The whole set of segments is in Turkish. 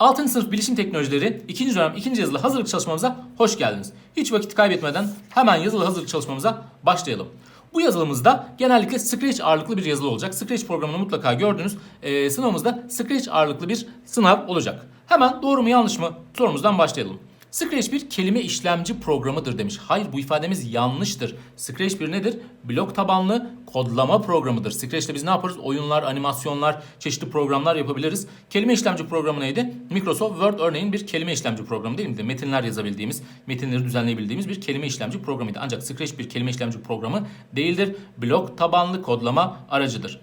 6. sınıf bilişim teknolojileri 2. dönem 2. yazılı hazırlık çalışmamıza hoş geldiniz. Hiç vakit kaybetmeden hemen yazılı hazırlık çalışmamıza başlayalım. Bu yazılımızda genellikle Scratch ağırlıklı bir yazılı olacak. Scratch programını mutlaka gördünüz. Ee, sınavımızda Scratch ağırlıklı bir sınav olacak. Hemen doğru mu yanlış mı sorumuzdan başlayalım. Scratch bir kelime işlemci programıdır demiş. Hayır bu ifademiz yanlıştır. Scratch bir nedir? Blok tabanlı kodlama programıdır. Scratch'te biz ne yaparız? Oyunlar, animasyonlar, çeşitli programlar yapabiliriz. Kelime işlemci programı neydi? Microsoft Word örneğin bir kelime işlemci programı değil miydi? Metinler yazabildiğimiz, metinleri düzenleyebildiğimiz bir kelime işlemci programıydı. Ancak Scratch bir kelime işlemci programı değildir. Blok tabanlı kodlama aracıdır.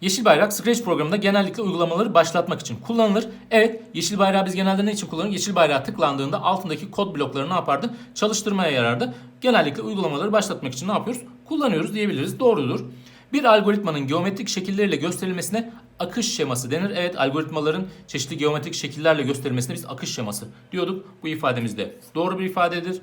Yeşil bayrak Scratch programında genellikle uygulamaları başlatmak için kullanılır. Evet yeşil bayrağı biz genelde ne için kullanırız? Yeşil bayrağı tıklandığında altındaki kod blokları ne yapardı? Çalıştırmaya yarardı. Genellikle uygulamaları başlatmak için ne yapıyoruz? Kullanıyoruz diyebiliriz. Doğrudur. Bir algoritmanın geometrik şekilleriyle gösterilmesine akış şeması denir. Evet algoritmaların çeşitli geometrik şekillerle gösterilmesine biz akış şeması diyorduk. Bu ifademizde doğru bir ifadedir.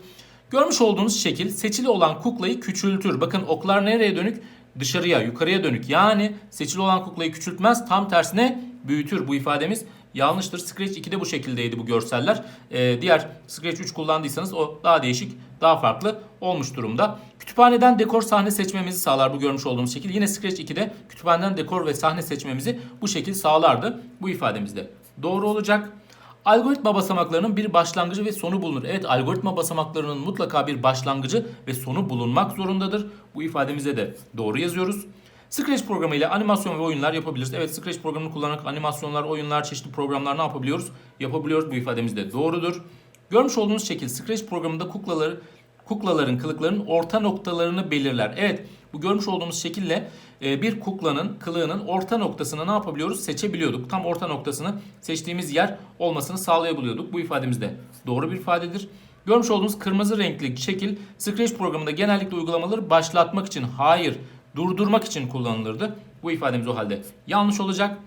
Görmüş olduğunuz şekil seçili olan kuklayı küçültür. Bakın oklar nereye dönük? Dışarıya, yukarıya dönük. Yani seçili olan kuklayı küçültmez, tam tersine büyütür. Bu ifademiz yanlıştır. Scratch 2'de bu şekildeydi bu görseller. Ee, diğer Scratch 3 kullandıysanız o daha değişik, daha farklı olmuş durumda. Kütüphaneden dekor sahne seçmemizi sağlar bu görmüş olduğumuz şekil. Yine Scratch 2'de kütüphaneden dekor ve sahne seçmemizi bu şekil sağlardı. Bu ifademizde doğru olacak. Algoritma basamaklarının bir başlangıcı ve sonu bulunur. Evet algoritma basamaklarının mutlaka bir başlangıcı ve sonu bulunmak zorundadır. Bu ifademize de doğru yazıyoruz. Scratch programı ile animasyon ve oyunlar yapabiliriz. Evet Scratch programını kullanarak animasyonlar, oyunlar, çeşitli programlar ne yapabiliyoruz? Yapabiliyoruz. Bu ifademiz de doğrudur. Görmüş olduğunuz şekil Scratch programında kuklaları kuklaların kılıklarının orta noktalarını belirler. Evet bu görmüş olduğumuz şekille e, bir kuklanın kılığının orta noktasını ne yapabiliyoruz? Seçebiliyorduk. Tam orta noktasını seçtiğimiz yer olmasını sağlayabiliyorduk. Bu ifademiz de doğru bir ifadedir. Görmüş olduğunuz kırmızı renkli şekil Scratch programında genellikle uygulamaları başlatmak için hayır durdurmak için kullanılırdı. Bu ifademiz o halde yanlış olacak.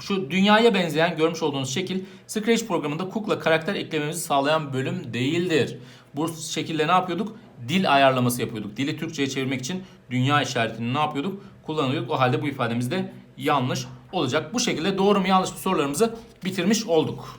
Şu dünyaya benzeyen görmüş olduğunuz şekil Scratch programında kukla karakter eklememizi sağlayan bölüm değildir. Bu şekilde ne yapıyorduk? Dil ayarlaması yapıyorduk. Dili Türkçe'ye çevirmek için dünya işaretini ne yapıyorduk? Kullanıyorduk. O halde bu ifademiz de yanlış olacak. Bu şekilde doğru mu yanlış mı sorularımızı bitirmiş olduk.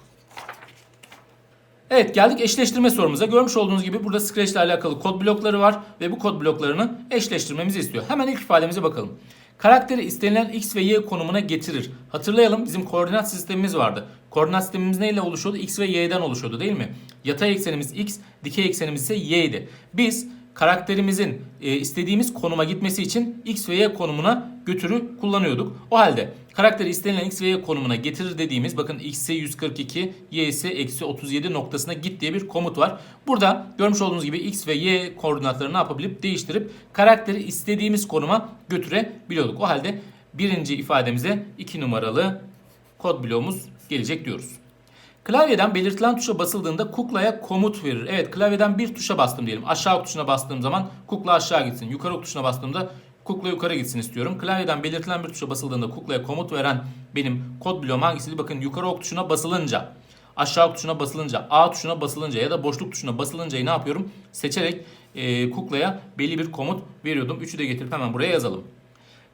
Evet geldik eşleştirme sorumuza. Görmüş olduğunuz gibi burada Scratch ile alakalı kod blokları var ve bu kod bloklarını eşleştirmemizi istiyor. Hemen ilk ifademize bakalım. Karakteri istenilen x ve y konumuna getirir. Hatırlayalım bizim koordinat sistemimiz vardı. Koordinat sistemimiz neyle oluşuyordu? X ve y'den oluşuyordu değil mi? Yatay eksenimiz x, dikey eksenimiz ise y idi. Biz karakterimizin e, istediğimiz konuma gitmesi için x ve y konumuna götürü kullanıyorduk. O halde karakteri istenilen x ve y konumuna getirir dediğimiz bakın x'e 142, y ise eksi 37 noktasına git diye bir komut var. Burada görmüş olduğunuz gibi x ve y koordinatlarını ne yapabilip değiştirip karakteri istediğimiz konuma götürebiliyorduk. O halde birinci ifademize 2 numaralı kod bloğumuz gelecek diyoruz. Klavyeden belirtilen tuşa basıldığında kuklaya komut verir. Evet klavyeden bir tuşa bastım diyelim. Aşağı ok tuşuna bastığım zaman kukla aşağı gitsin. Yukarı ok tuşuna bastığımda kukla yukarı gitsin istiyorum. Klavyeden belirtilen bir tuşa basıldığında kuklaya komut veren benim kod bloğum hangisiydi? Bakın yukarı ok tuşuna basılınca, aşağı ok tuşuna basılınca, A tuşuna basılınca ya da boşluk tuşuna basılınca ne yapıyorum? Seçerek e, kuklaya belli bir komut veriyordum. Üçü de getirip hemen buraya yazalım.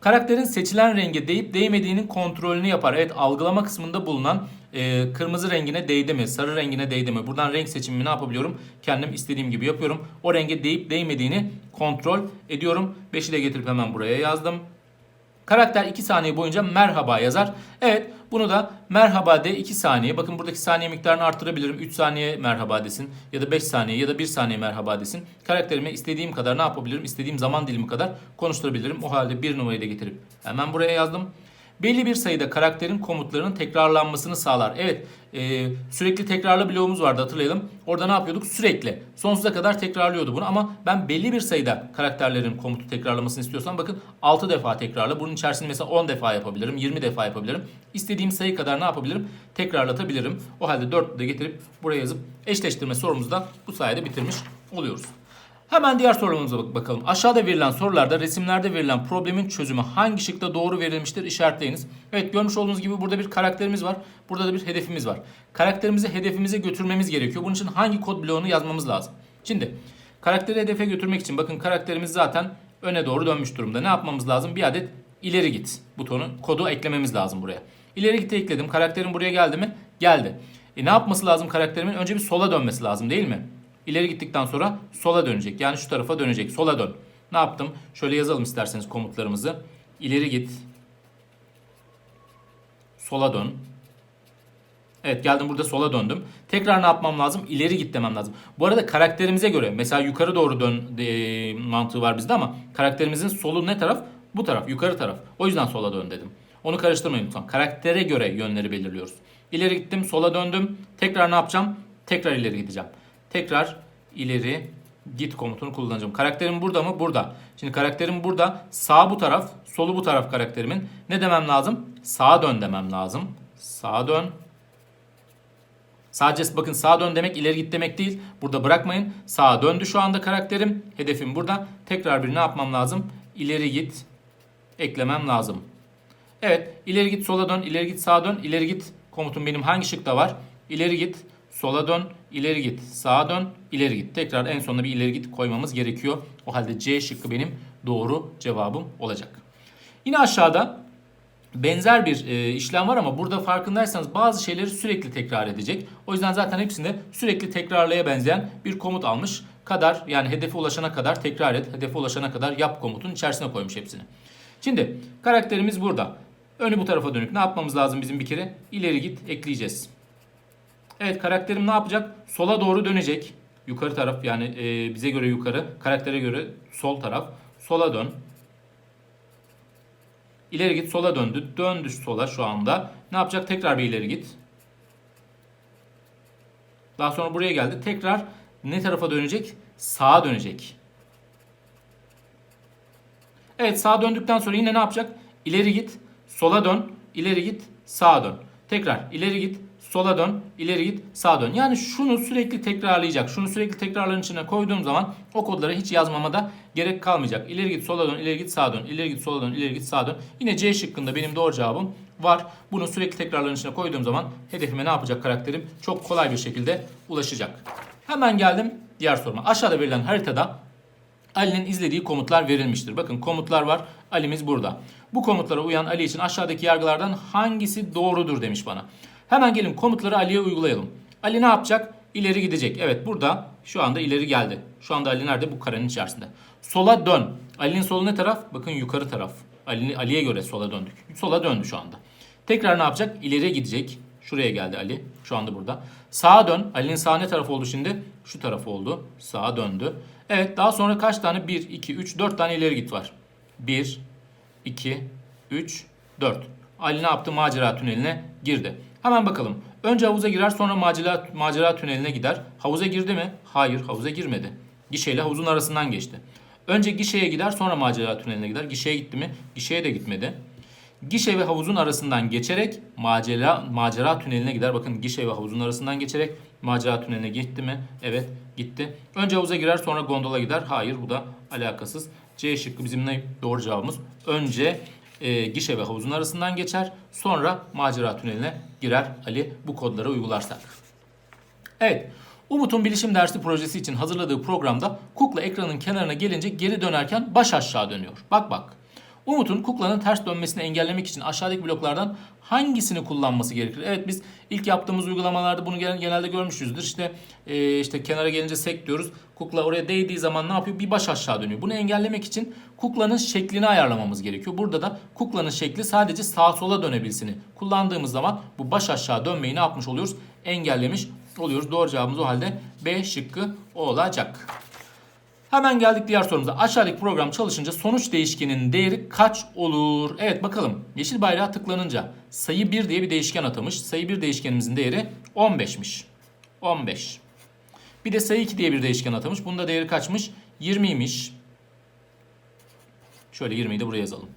Karakterin seçilen renge değip değmediğinin kontrolünü yapar. Evet algılama kısmında bulunan e, kırmızı rengine değdi mi, sarı rengine değdi mi? Buradan renk seçimimi ne yapabiliyorum? Kendim istediğim gibi yapıyorum. O renge değip değmediğini kontrol ediyorum. 5'i de getirip hemen buraya yazdım. Karakter 2 saniye boyunca merhaba yazar. Evet bunu da merhaba de 2 saniye. Bakın buradaki saniye miktarını artırabilirim. 3 saniye merhaba desin ya da 5 saniye ya da 1 saniye merhaba desin. Karakterime istediğim kadar ne yapabilirim? İstediğim zaman dilimi kadar konuşturabilirim. O halde bir numarayı da getirip hemen buraya yazdım. Belli bir sayıda karakterin komutlarının tekrarlanmasını sağlar. Evet e, sürekli tekrarlı bloğumuz vardı hatırlayalım. Orada ne yapıyorduk? Sürekli sonsuza kadar tekrarlıyordu bunu ama ben belli bir sayıda karakterlerin komutu tekrarlamasını istiyorsam bakın 6 defa tekrarla. Bunun içerisinde mesela 10 defa yapabilirim, 20 defa yapabilirim. İstediğim sayı kadar ne yapabilirim? Tekrarlatabilirim. O halde 4'ü de getirip buraya yazıp eşleştirme sorumuzu da bu sayede bitirmiş oluyoruz. Hemen diğer sorumuza bak- bakalım. Aşağıda verilen sorularda resimlerde verilen problemin çözümü hangi şıkta doğru verilmiştir işaretleyiniz. Evet görmüş olduğunuz gibi burada bir karakterimiz var. Burada da bir hedefimiz var. Karakterimizi hedefimize götürmemiz gerekiyor. Bunun için hangi kod bloğunu yazmamız lazım? Şimdi karakteri hedefe götürmek için bakın karakterimiz zaten öne doğru dönmüş durumda. Ne yapmamız lazım? Bir adet ileri git butonu kodu eklememiz lazım buraya. İleri gitti ekledim. Karakterim buraya geldi mi? Geldi. E ne yapması lazım karakterimin? Önce bir sola dönmesi lazım değil mi? İleri gittikten sonra sola dönecek. Yani şu tarafa dönecek. Sola dön. Ne yaptım? Şöyle yazalım isterseniz komutlarımızı. İleri git. Sola dön. Evet geldim burada sola döndüm. Tekrar ne yapmam lazım? İleri git demem lazım. Bu arada karakterimize göre mesela yukarı doğru dön e, mantığı var bizde ama karakterimizin solu ne taraf? Bu taraf, yukarı taraf. O yüzden sola dön dedim. Onu karıştırmayın lütfen. Karaktere göre yönleri belirliyoruz. İleri gittim, sola döndüm. Tekrar ne yapacağım? Tekrar ileri gideceğim. Tekrar ileri git komutunu kullanacağım. Karakterim burada mı? Burada. Şimdi karakterim burada. Sağ bu taraf, solu bu taraf karakterimin. Ne demem lazım? Sağa dön demem lazım. Sağa dön. Sadece bakın sağa dön demek ileri git demek değil. Burada bırakmayın. Sağa döndü şu anda karakterim. Hedefim burada. Tekrar bir ne yapmam lazım? İleri git eklemem lazım. Evet ileri git sola dön ileri git sağa dön ileri git komutum benim hangi şıkta var? İleri git sola dön ileri git sağa dön ileri git. Tekrar en sonunda bir ileri git koymamız gerekiyor. O halde C şıkkı benim doğru cevabım olacak. Yine aşağıda benzer bir e, işlem var ama burada farkındaysanız bazı şeyleri sürekli tekrar edecek. O yüzden zaten hepsinde sürekli tekrarlaya benzeyen bir komut almış. Kadar yani hedefe ulaşana kadar tekrar et, hedefe ulaşana kadar yap komutun içerisine koymuş hepsini. Şimdi karakterimiz burada. Önü bu tarafa dönük. Ne yapmamız lazım bizim bir kere? İleri git ekleyeceğiz. Evet karakterim ne yapacak? Sola doğru dönecek. Yukarı taraf yani e, bize göre yukarı, karaktere göre sol taraf. Sola dön. İleri git sola döndü. Döndü sola şu anda. Ne yapacak? Tekrar bir ileri git. Daha sonra buraya geldi. Tekrar ne tarafa dönecek? Sağa dönecek. Evet sağa döndükten sonra yine ne yapacak? İleri git, sola dön, ileri git, sağa dön. Tekrar ileri git, sola dön, ileri git, sağa dön. Yani şunu sürekli tekrarlayacak. Şunu sürekli tekrarların içine koyduğum zaman o kodları hiç yazmama da gerek kalmayacak. İleri git, sola dön, ileri git, sağa dön, ileri git, sola dön, ileri git, sağa dön. Yine C şıkkında benim doğru cevabım var. Bunu sürekli tekrarların içine koyduğum zaman hedefime ne yapacak karakterim? Çok kolay bir şekilde ulaşacak. Hemen geldim diğer soruma. Aşağıda verilen haritada Ali'nin izlediği komutlar verilmiştir. Bakın komutlar var. Ali'miz burada. Bu komutlara uyan Ali için aşağıdaki yargılardan hangisi doğrudur demiş bana. Hemen gelin komutları Ali'ye uygulayalım. Ali ne yapacak? İleri gidecek. Evet burada şu anda ileri geldi. Şu anda Ali nerede? Bu karenin içerisinde. Sola dön. Ali'nin solu ne taraf? Bakın yukarı taraf. Ali, Ali'ye göre sola döndük. Sola döndü şu anda. Tekrar ne yapacak? İleriye gidecek. Şuraya geldi Ali. Şu anda burada. Sağa dön. Ali'nin sağ ne tarafı oldu şimdi? Şu tarafı oldu. Sağa döndü. Evet daha sonra kaç tane? 1, 2, 3, 4 tane ileri git var. 1, 2, 3, 4. Ali ne yaptı? Macera tüneline girdi. Hemen bakalım. Önce havuza girer sonra macera, macera tüneline gider. Havuza girdi mi? Hayır havuza girmedi. Gişeyle havuzun arasından geçti. Önce gişeye gider sonra macera tüneline gider. Gişeye gitti mi? Gişeye de gitmedi. Gişe ve havuzun arasından geçerek macera macera tüneline gider. Bakın gişe ve havuzun arasından geçerek macera tüneline gitti mi? Evet gitti. Önce havuza girer sonra gondola gider. Hayır bu da alakasız. C şıkkı bizim ne doğru cevabımız. Önce e, gişe ve havuzun arasından geçer. Sonra macera tüneline girer Ali bu kodları uygularsak. Evet. Umut'un bilişim dersi projesi için hazırladığı programda kukla ekranın kenarına gelince geri dönerken baş aşağı dönüyor. Bak bak. Umut'un kuklanın ters dönmesini engellemek için aşağıdaki bloklardan hangisini kullanması gerekir? Evet biz ilk yaptığımız uygulamalarda bunu genelde görmüşüzdür. İşte e, işte kenara gelince sek diyoruz. Kukla oraya değdiği zaman ne yapıyor? Bir baş aşağı dönüyor. Bunu engellemek için kuklanın şeklini ayarlamamız gerekiyor. Burada da kuklanın şekli sadece sağa sola dönebilsini kullandığımız zaman bu baş aşağı dönmeyi ne yapmış oluyoruz? Engellemiş oluyoruz. Doğru cevabımız o halde B şıkkı olacak. Hemen geldik diğer sorumuza. Aşağıdaki program çalışınca sonuç değişkenin değeri kaç olur? Evet bakalım. Yeşil bayrağa tıklanınca sayı 1 diye bir değişken atamış. Sayı 1 değişkenimizin değeri 15'miş. 15. Bir de sayı 2 diye bir değişken atamış. Bunda değeri kaçmış? 20'ymiş. Şöyle 20'yi de buraya yazalım.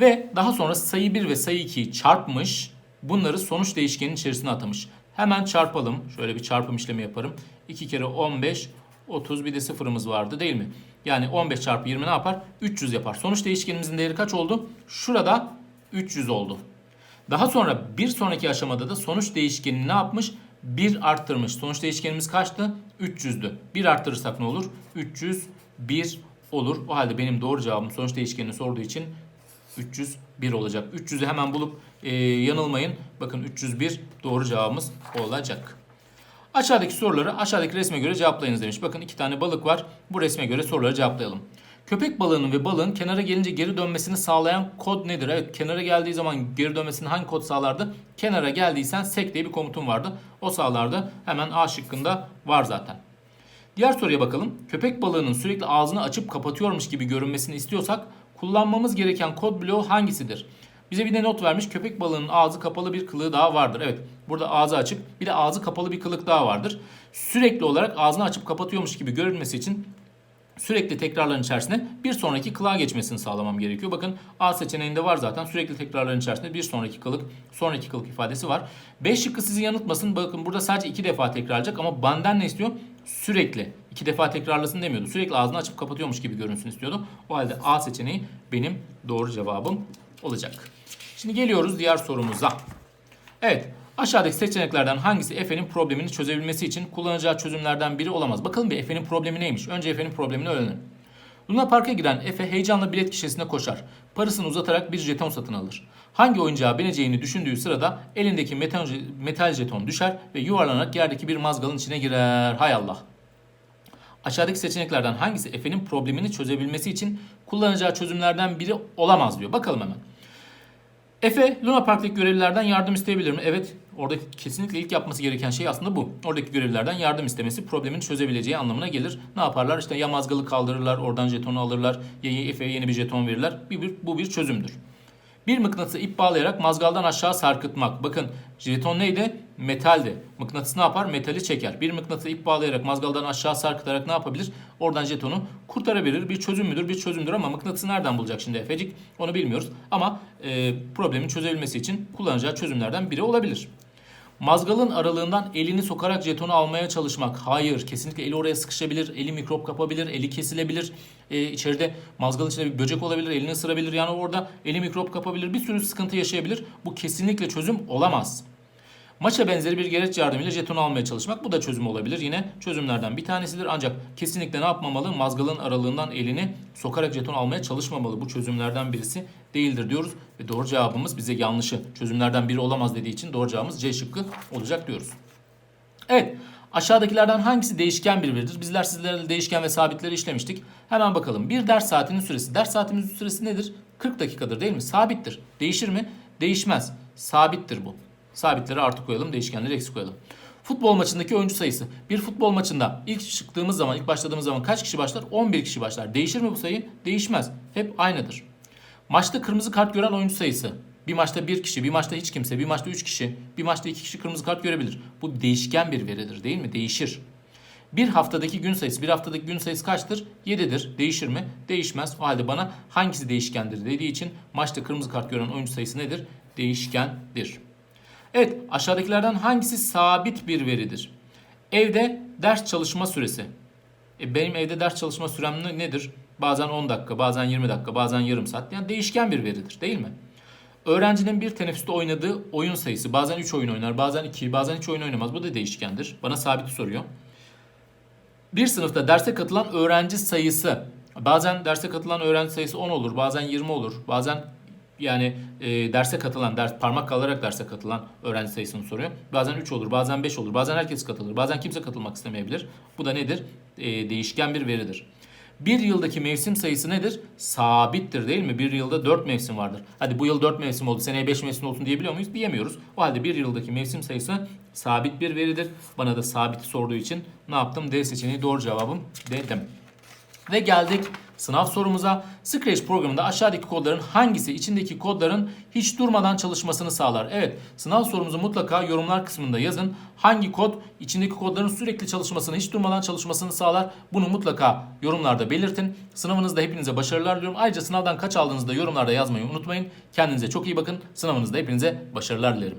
Ve daha sonra sayı 1 ve sayı 2'yi çarpmış. Bunları sonuç değişkenin içerisine atamış. Hemen çarpalım. Şöyle bir çarpım işlemi yaparım. 2 kere 15, 30 bir de sıfırımız vardı değil mi? Yani 15 çarpı 20 ne yapar? 300 yapar. Sonuç değişkenimizin değeri kaç oldu? Şurada 300 oldu. Daha sonra bir sonraki aşamada da sonuç değişkenini ne yapmış? 1 arttırmış. Sonuç değişkenimiz kaçtı? 300'dü. 1 arttırırsak ne olur? 301 olur. O halde benim doğru cevabım sonuç değişkenini sorduğu için 301 olacak. 300'ü hemen bulup Ee, yanılmayın. Bakın 301 doğru cevabımız olacak. Aşağıdaki soruları aşağıdaki resme göre cevaplayınız demiş. Bakın iki tane balık var. Bu resme göre soruları cevaplayalım. Köpek balığının ve balığın kenara gelince geri dönmesini sağlayan kod nedir? Evet kenara geldiği zaman geri dönmesini hangi kod sağlardı? Kenara geldiysen sek diye bir komutun vardı. O sağlardı. Hemen A şıkkında var zaten. Diğer soruya bakalım. Köpek balığının sürekli ağzını açıp kapatıyormuş gibi görünmesini istiyorsak kullanmamız gereken kod bloğu hangisidir? Bize bir de not vermiş. Köpek balığının ağzı kapalı bir kılığı daha vardır. Evet burada ağzı açık bir de ağzı kapalı bir kılık daha vardır. Sürekli olarak ağzını açıp kapatıyormuş gibi görünmesi için sürekli tekrarların içerisine bir sonraki kılığa geçmesini sağlamam gerekiyor. Bakın A seçeneğinde var zaten sürekli tekrarların içerisinde bir sonraki kılık, sonraki kılık ifadesi var. 5 şıkkı sizi yanıltmasın. Bakın burada sadece 2 defa tekrarlayacak ama benden ne istiyor? Sürekli. 2 defa tekrarlasın demiyordu. Sürekli ağzını açıp kapatıyormuş gibi görünsün istiyordu. O halde A seçeneği benim doğru cevabım olacak. Şimdi geliyoruz diğer sorumuza. Evet, aşağıdaki seçeneklerden hangisi Efe'nin problemini çözebilmesi için kullanacağı çözümlerden biri olamaz? Bakalım bir Efe'nin problemi neymiş? Önce Efe'nin problemini öğrenelim. Luna Park'a giren Efe heyecanla bilet gişesine koşar. Parasını uzatarak bir jeton satın alır. Hangi oyuncağa bineceğini düşündüğü sırada elindeki metal, metal jeton düşer ve yuvarlanarak yerdeki bir mazgalın içine girer. Hay Allah. Aşağıdaki seçeneklerden hangisi Efe'nin problemini çözebilmesi için kullanacağı çözümlerden biri olamaz diyor. Bakalım hemen. Efe Luna Park'taki görevlilerden yardım isteyebilir mi? Evet. Oradaki kesinlikle ilk yapması gereken şey aslında bu. Oradaki görevlilerden yardım istemesi problemin çözebileceği anlamına gelir. Ne yaparlar? İşte ya mazgalı kaldırırlar, oradan jetonu alırlar, ya Efe'ye yeni bir jeton verirler. Bir, bir, bu bir çözümdür. Bir mıknatısı ip bağlayarak mazgaldan aşağı sarkıtmak. Bakın jeton neydi? Metaldi. Mıknatıs ne yapar? Metali çeker. Bir mıknatısı ip bağlayarak mazgaldan aşağı sarkıtarak ne yapabilir? Oradan jetonu kurtarabilir. Bir çözüm müdür? Bir çözümdür ama mıknatısı nereden bulacak şimdi Efecik? Onu bilmiyoruz. Ama e, problemin çözebilmesi için kullanacağı çözümlerden biri olabilir. Mazgalın aralığından elini sokarak jetonu almaya çalışmak. Hayır, kesinlikle eli oraya sıkışabilir, eli mikrop kapabilir, eli kesilebilir. Ee, içeride mazgalın içinde bir böcek olabilir, elini ısırabilir. Yani orada eli mikrop kapabilir, bir sürü sıkıntı yaşayabilir. Bu kesinlikle çözüm olamaz. Maça benzeri bir gereç yardımıyla jetonu almaya çalışmak bu da çözüm olabilir. Yine çözümlerden bir tanesidir. Ancak kesinlikle ne yapmamalı? Mazgalın aralığından elini sokarak jeton almaya çalışmamalı. Bu çözümlerden birisi değildir diyoruz. Ve doğru cevabımız bize yanlışı çözümlerden biri olamaz dediği için doğru cevabımız C şıkkı olacak diyoruz. Evet aşağıdakilerden hangisi değişken bir veridir? Bizler sizlerle değişken ve sabitleri işlemiştik. Hemen bakalım. Bir ders saatinin süresi. Ders saatimizin süresi nedir? 40 dakikadır değil mi? Sabittir. Değişir mi? Değişmez. Sabittir bu. Sabitleri artı koyalım, değişkenleri eksi koyalım. Futbol maçındaki oyuncu sayısı. Bir futbol maçında ilk çıktığımız zaman, ilk başladığımız zaman kaç kişi başlar? 11 kişi başlar. Değişir mi bu sayı? Değişmez. Hep aynıdır. Maçta kırmızı kart gören oyuncu sayısı. Bir maçta bir kişi, bir maçta hiç kimse, bir maçta üç kişi, bir maçta iki kişi kırmızı kart görebilir. Bu değişken bir veridir değil mi? Değişir. Bir haftadaki gün sayısı, bir haftadaki gün sayısı kaçtır? 7'dir. Değişir mi? Değişmez. O halde bana hangisi değişkendir dediği için maçta kırmızı kart gören oyuncu sayısı nedir? Değişkendir. Evet aşağıdakilerden hangisi sabit bir veridir? Evde ders çalışma süresi. E, benim evde ders çalışma sürem nedir? Bazen 10 dakika, bazen 20 dakika, bazen yarım saat. Yani değişken bir veridir değil mi? Öğrencinin bir teneffüste oynadığı oyun sayısı. Bazen 3 oyun oynar, bazen 2, bazen hiç oyun oynamaz. Bu da değişkendir. Bana sabit soruyor. Bir sınıfta derse katılan öğrenci sayısı. Bazen derse katılan öğrenci sayısı 10 olur, bazen 20 olur, bazen yani e, derse katılan, ders parmak kalarak derse katılan öğrenci sayısını soruyor. Bazen 3 olur, bazen 5 olur, bazen herkes katılır, bazen kimse katılmak istemeyebilir. Bu da nedir? E, değişken bir veridir. Bir yıldaki mevsim sayısı nedir? Sabittir değil mi? Bir yılda 4 mevsim vardır. Hadi bu yıl 4 mevsim oldu, seneye 5 mevsim olsun diyebiliyor muyuz? Diyemiyoruz. O halde bir yıldaki mevsim sayısı sabit bir veridir. Bana da sabit sorduğu için ne yaptım? D seçeneği doğru cevabım dedim. Ve geldik sınav sorumuza. Scratch programında aşağıdaki kodların hangisi içindeki kodların hiç durmadan çalışmasını sağlar? Evet sınav sorumuzu mutlaka yorumlar kısmında yazın. Hangi kod içindeki kodların sürekli çalışmasını hiç durmadan çalışmasını sağlar? Bunu mutlaka yorumlarda belirtin. Sınavınızda hepinize başarılar diliyorum. Ayrıca sınavdan kaç aldığınızı da yorumlarda yazmayı unutmayın. Kendinize çok iyi bakın. Sınavınızda hepinize başarılar dilerim.